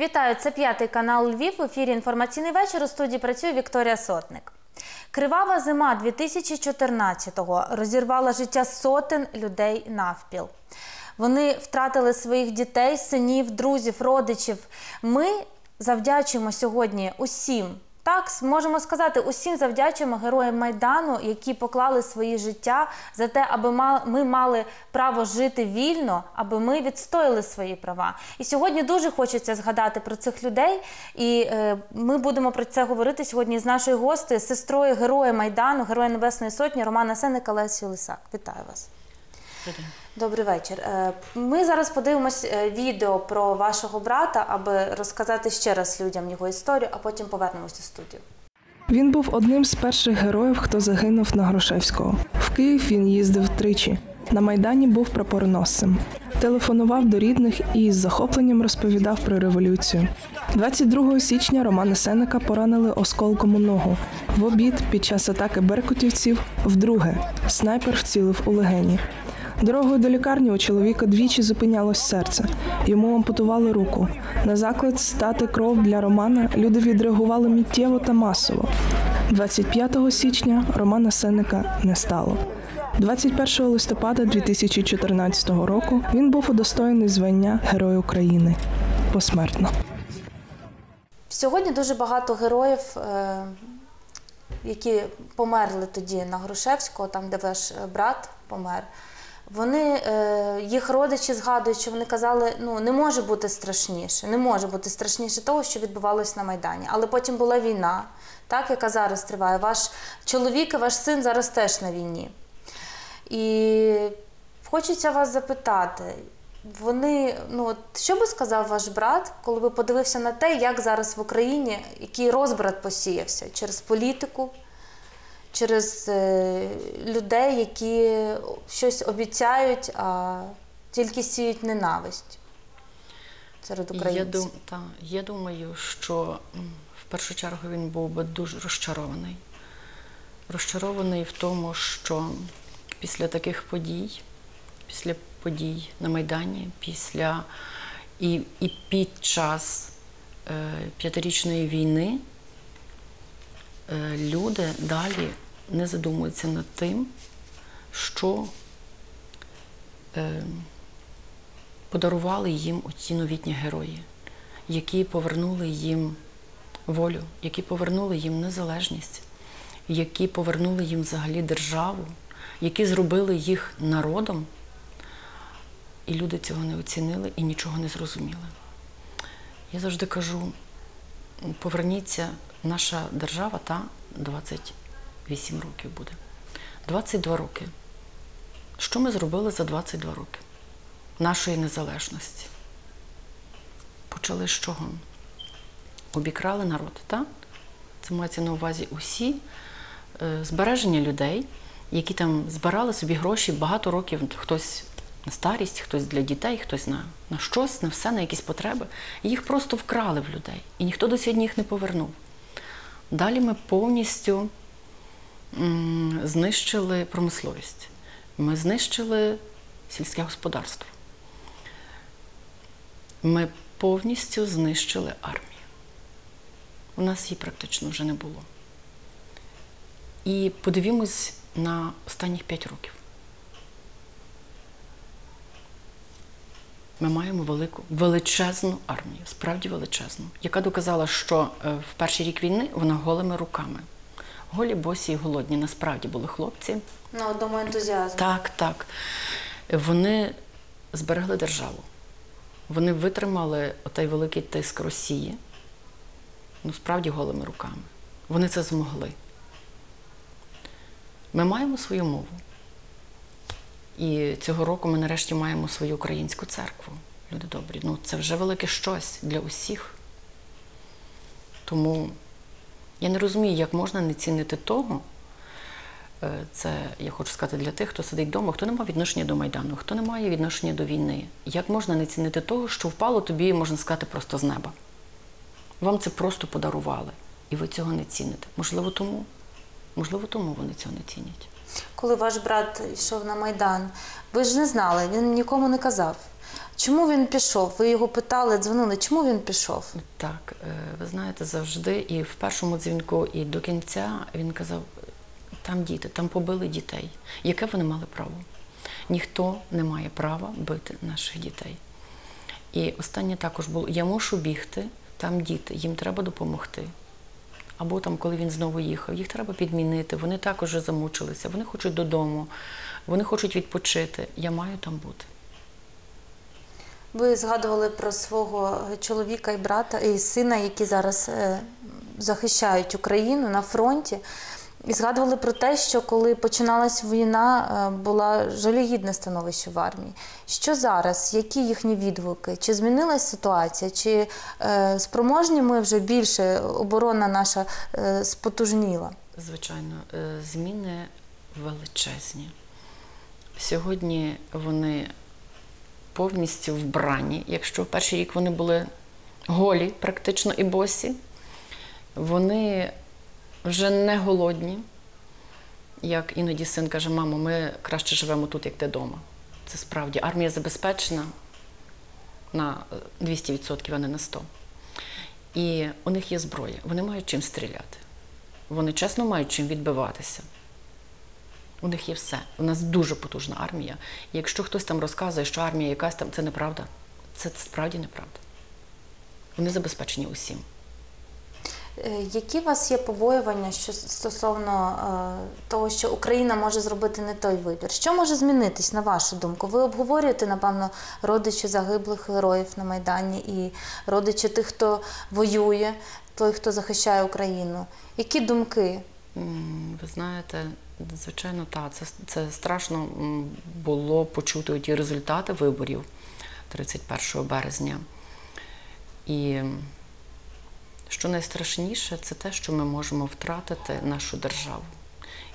Вітаю, це п'ятий канал Львів. В ефірі інформаційний вечір. У студії працює Вікторія Сотник. Кривава зима 2014-го розірвала життя сотень людей навпіл. Вони втратили своїх дітей, синів, друзів, родичів. Ми завдячуємо сьогодні усім. Так, можемо сказати, усім завдячуємо героям Майдану, які поклали свої життя за те, аби ми мали право жити вільно, аби ми відстояли свої права. І сьогодні дуже хочеться згадати про цих людей. І е, ми будемо про це говорити сьогодні з нашою гостею, сестрою Героя Майдану, Героя Небесної Сотні Романа Сенника Лесі Лисак. Вітаю вас. Добрий вечір. Е, ми зараз подивимось е, відео про вашого брата, аби розказати ще раз людям його історію, а потім повернемося у студію. Він був одним з перших героїв, хто загинув на Грушевського. В Київ він їздив тричі. На Майдані був прапороносцем. Телефонував до рідних і з захопленням розповідав про революцію. 22 січня Романа Сенека поранили осколком у ногу. В обід під час атаки беркутівців вдруге снайпер вцілив у легені. Дорогою до лікарні у чоловіка двічі зупинялось серце. Йому ампутували руку. На заклад стати кров для Романа люди відреагували миттєво та масово. 25 січня Романа Сенника не стало. 21 листопада 2014 року він був удостоєний звання Герой України посмертно. Сьогодні дуже багато героїв, е, які померли тоді на Грушевського, там де ваш брат помер. Вони е, їх родичі згадують, що вони казали, ну не може бути страшніше, не може бути страшніше того, що відбувалось на Майдані. Але потім була війна, так, яка зараз триває. Ваш чоловік і ваш син зараз теж на війні. І хочеться вас запитати, вони, ну от що би сказав ваш брат, коли би подивився на те, як зараз в Україні який розбрат посіявся через політику? Через е, людей, які щось обіцяють, а тільки сіють ненависть серед українців. Я, дум, та, я думаю, що в першу чергу він був би дуже розчарований. Розчарований в тому, що після таких подій, після подій на Майдані, після і, і під час е, п'ятирічної війни люди далі не задумуються над тим, що е, подарували їм оці новітні герої, які повернули їм волю, які повернули їм незалежність, які повернули їм взагалі державу, які зробили їх народом. І люди цього не оцінили і нічого не зрозуміли. Я завжди кажу: поверніться, наша держава та 20 8 років буде. 22 роки. Що ми зробили за 22 роки нашої незалежності? Почали з чого? Обікрали народ, так? Це мається на увазі усі е, збереження людей, які там збирали собі гроші багато років, хтось на старість, хтось для дітей, хтось на на щось, на все, на якісь потреби. І їх просто вкрали в людей. І ніхто до сьогодні їх не повернув. Далі ми повністю знищили промисловість, ми знищили сільське господарство. Ми повністю знищили армію. У нас її практично вже не було. І подивімось на останніх 5 років. Ми маємо велику, величезну армію, справді величезну, яка доказала, що е, в перший рік війни вона голими руками голі, босі і голодні. Насправді були хлопці. На одному ентузіазму. Так, так. Вони зберегли державу. Вони витримали отай великий тиск Росії. Ну, справді голими руками. Вони це змогли. Ми маємо свою мову. І цього року ми нарешті маємо свою українську церкву. Люди добрі. Ну, це вже велике щось для усіх. Тому я не розумію, як можна не цінити того. Е, це я хочу сказати для тих, хто сидить вдома, хто не має відношення до Майдану, хто не має відношення до війни. Як можна не цінити того, що впало тобі, можна сказати, просто з неба? Вам це просто подарували, і ви цього не ціните. Можливо, тому, можливо, тому вони цього не цінять. Коли ваш брат йшов на Майдан, ви ж не знали, він нікому не казав. Чому він пішов? Ви його питали, дзвонили, чому він пішов? Так, е, ви знаєте, завжди і в першому дзвінку, і до кінця він казав: там діти, там побили дітей. Яке вони мали право? Ніхто не має права бити наших дітей. І останнє також було: я мушу бігти, там діти, їм треба допомогти. Або там, коли він знову їхав, їх треба підмінити. Вони також замучилися, вони хочуть додому, вони хочуть відпочити. Я маю там бути. Ви згадували про свого чоловіка і брата і сина, які зараз е, захищають Україну на фронті. І згадували про те, що коли починалась війна, е, була жалюгідне становище в армії. Що зараз? Які їхні відгуки? Чи змінилась ситуація? Чи е, спроможні ми вже більше оборона наша е, спотужніла? Звичайно, е, зміни величезні. Сьогодні вони повністю вбрані. Якщо в перший рік вони були голі, практично і босі, вони вже не голодні. Як іноді син каже, мамо, ми краще живемо тут, як ти вдома. Це справді армія забезпечена на е, 200%, а не на 100%. І у них є зброя, вони мають чим стріляти. Вони чесно мають чим відбиватися. У них є все. У нас дуже потужна армія. І якщо хтось там розказує, що армія якась там, це неправда. Це справді неправда. Вони забезпечені усім. Е, Які у вас є побоювання що стосовно е, того, що Україна може зробити не той вибір? Що може змінитись, на вашу думку? Ви обговорюєте, напевно, родичі загиблих героїв на Майдані і родичі тих, хто воює, той, хто захищає Україну. Які думки? Ви знаєте, звичайно, так, це, це страшно було почути ті результати виборів 31 березня. І що найстрашніше, це те, що ми можемо втратити нашу державу.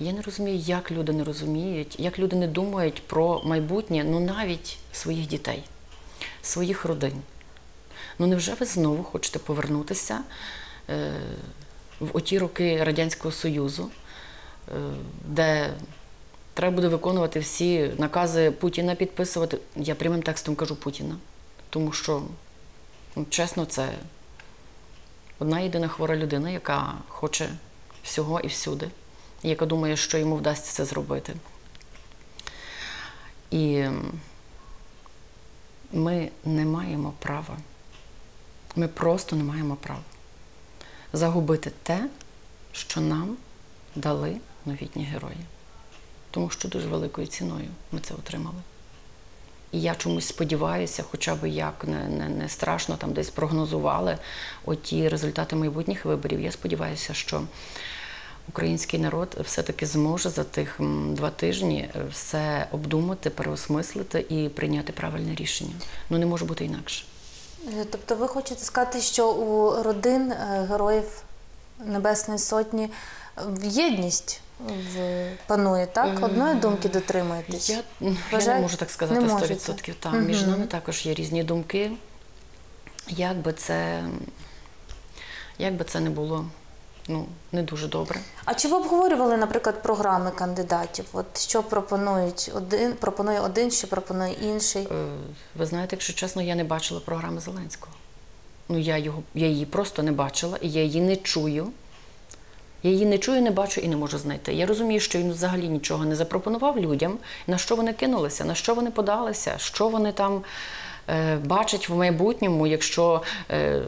Я не розумію, як люди не розуміють, як люди не думають про майбутнє, ну навіть своїх дітей, своїх родин. Ну невже ви знову хочете повернутися е, в оті роки Радянського Союзу, е, де треба буде виконувати всі накази Путіна підписувати? Я прямим текстом кажу Путіна, тому що, ну, чесно, це одна єдина хвора людина, яка хоче всього і всюди, і яка думає, що йому вдасться це зробити. І ми не маємо права. Ми просто не маємо права загубити те, що нам дали новітні герої. Тому що дуже великою ціною ми це отримали. І я чомусь сподіваюся, хоча б як не, не, не страшно там десь прогнозували оті результати майбутніх виборів. Я сподіваюся, що український народ все-таки зможе за тих два тижні е, все обдумати, переосмислити і прийняти правильне рішення. Ну не може бути інакше. Е, Тобто ви хочете сказати, що у родин е, героїв Небесної Сотні єдність панує, так? Одної думки дотримуєтесь? Я, я не можу так сказати Не 100%. можете. Так, Між нами також є різні думки. Як би це, як би це не було ну, не дуже добре. А чи ви обговорювали, наприклад, програми кандидатів? От що пропонують один, пропонує один, що пропонує інший? Е, Ви знаєте, якщо чесно, я не бачила програми Зеленського. Ну, я, його, я її просто не бачила, і я її не чую. Я її не чую, не бачу і не можу знайти. Я розумію, що він взагалі нічого не запропонував людям, на що вони кинулися, на що вони подалися, що вони там е, бачать в майбутньому, якщо е,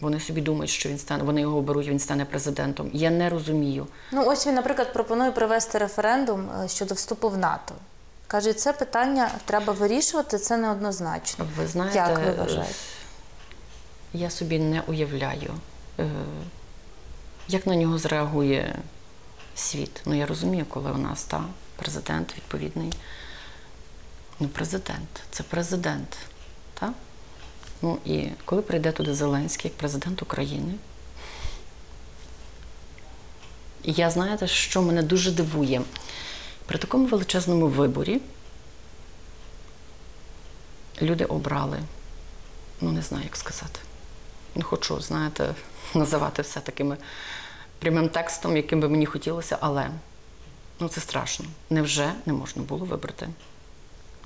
вони собі думають, що він стане, вони його оберуть, він стане президентом. Я не розумію. Ну, ось він, наприклад, пропонує провести референдум е, щодо вступу в НАТО. Каже, це питання треба вирішувати, це неоднозначно. Ви знаєте, Як ви е, вважаєте? Я собі не уявляю, е, як на нього зреагує світ. Ну, я розумію, коли у нас та, президент відповідний. Ну, президент, це президент. Та? Ну і коли прийде туди Зеленський як президент України. І я знаєте, що мене дуже дивує. При такому величезному виборі люди обрали, ну не знаю, як сказати. Не хочу, знаєте, називати все такими прямим текстом, яким би мені хотілося, але ну це страшно. Невже не можна було вибрати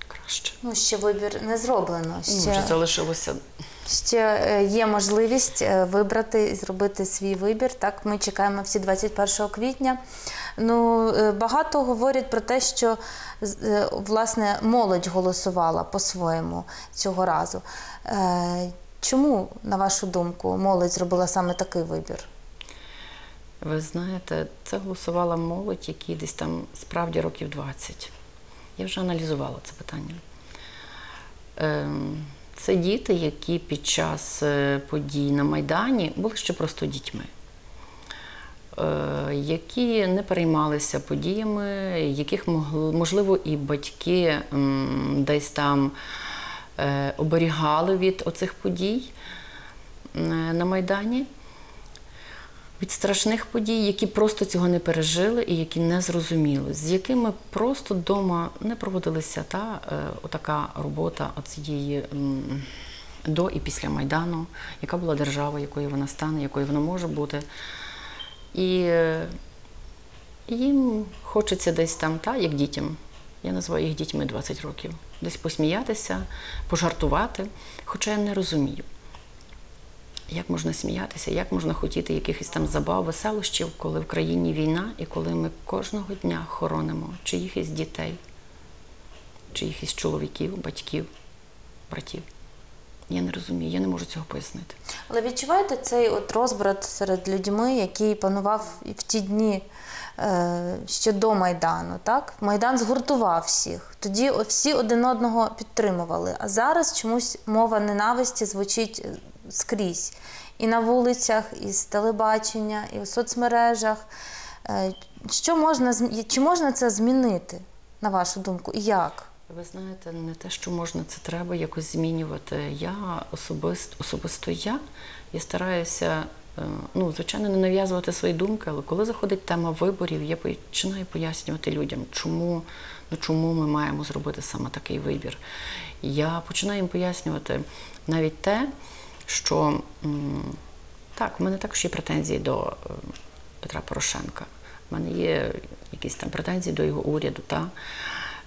краще. Ну, ще вибір не зроблено. Ну, Вже Ще, залишилося ще е, є можливість е, вибрати і зробити свій вибір. Так, ми чекаємо всі 21 квітня. Ну, е, багато говорять про те, що власне молодь голосувала по-своєму цього разу. Чому, на вашу думку, молодь зробила саме такий вибір? Ви знаєте, це голосувала молодь, які десь там справді років 20. Я вже аналізувала це питання. Ем, Це діти, які під час е, подій на Майдані були ще просто дітьми, Е, які не переймалися подіями, яких можливо і батьки десь там оберігали від оцих подій е, на Майдані від страшних подій, які просто цього не пережили і які не зрозуміли, з якими просто вдома не проводилася та е, отака робота оцієї м, до і після Майдану, яка була держава, якою вона стане, якою вона може бути. І е, їм хочеться десь там, та, як дітям. Я називаю їх дітьми 20 років. Десь посміятися, пожартувати, хоча я не розумію. Як можна сміятися, як можна хотіти якихось там забав, веселощів, коли в країні війна і коли ми кожного дня хоронимо чиїхось дітей, чиїхось чоловіків, батьків, братів. Я не розумію, я не можу цього пояснити. Але відчуваєте цей от розбрат серед людьми, який панував і в ті дні е, ще до Майдану, так? Майдан згуртував всіх. Тоді всі один одного підтримували. А зараз чомусь мова ненависті звучить е, скрізь. І на вулицях, і з телебачення, і в соцмережах. Е, що можна, чи можна це змінити, на вашу думку? І як? Ви знаєте, не те, що можна, це треба якось змінювати. Я особисто, особисто я, я стараюся, е, ну, звичайно, не нав'язувати свої думки, але коли заходить тема виборів, я починаю пояснювати людям, чому, ну, чому ми маємо зробити саме такий вибір. Я починаю їм пояснювати навіть те, що так, в мене також є претензії до е, Петра Порошенка. У мене є якісь там претензії до його уряду. Та?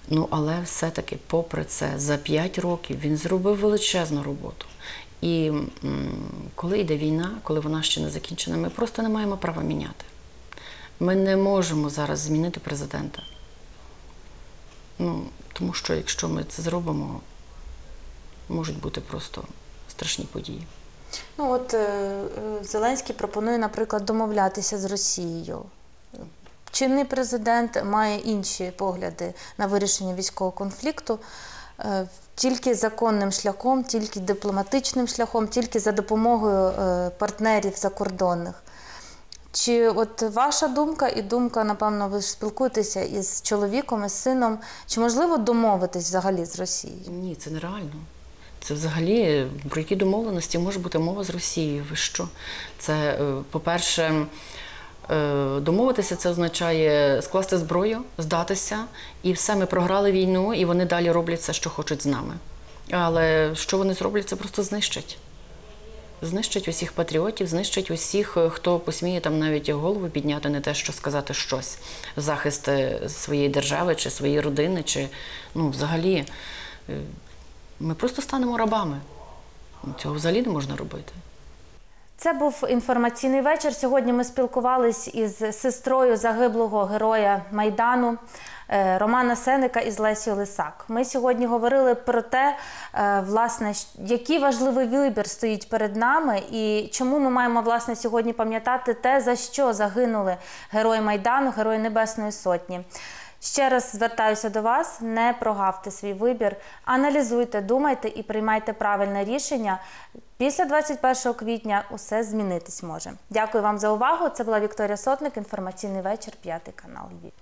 Ну, але все-таки, попри це, за 5 років він зробив величезну роботу. І коли йде війна, коли вона ще не закінчена, ми просто не маємо права міняти. Ми не можемо зараз змінити президента. Ну, тому що якщо ми це зробимо, можуть бути просто страшні події. Ну от е, е, Зеленський пропонує, наприклад, домовлятися з Росією. Чинний президент має інші погляди на вирішення військового конфлікту. Е, Тільки законним шляхом, тільки дипломатичним шляхом, тільки за допомогою е, партнерів закордонних. Чи от ваша думка і думка, напевно, ви ж спілкуєтеся із чоловіком, із сином, чи можливо домовитись взагалі з Росією? Ні, це нереально. Це взагалі про які домовленості може бути мова з Росією? Ви що? Це, е, по-перше, домовитися це означає скласти зброю, здатися, і все, ми програли війну, і вони далі роблять все, що хочуть з нами. Але що вони зроблять, це просто знищать. Знищать усіх патріотів, знищать усіх, е, хто посміє там навіть голову підняти, не те, що сказати щось в захист е, своєї держави чи своєї родини, чи ну, взагалі. е, Ми просто станемо рабами. Цього взагалі не можна робити. Це був інформаційний вечір. Сьогодні ми спілкувались із сестрою загиблого героя Майдану е, Романа Сеника із Лесією Лисак. Ми сьогодні говорили про те, е, власне, який важливий вибір стоїть перед нами, і чому ми маємо власне сьогодні пам'ятати те, за що загинули герої Майдану, герої Небесної Сотні. Ще раз звертаюся до вас: не прогавте свій вибір, аналізуйте, думайте і приймайте правильне рішення. Після 21 квітня усе змінитись може. Дякую вам за увагу. Це була Вікторія Сотник. Інформаційний вечір, п'ятий канал Львів.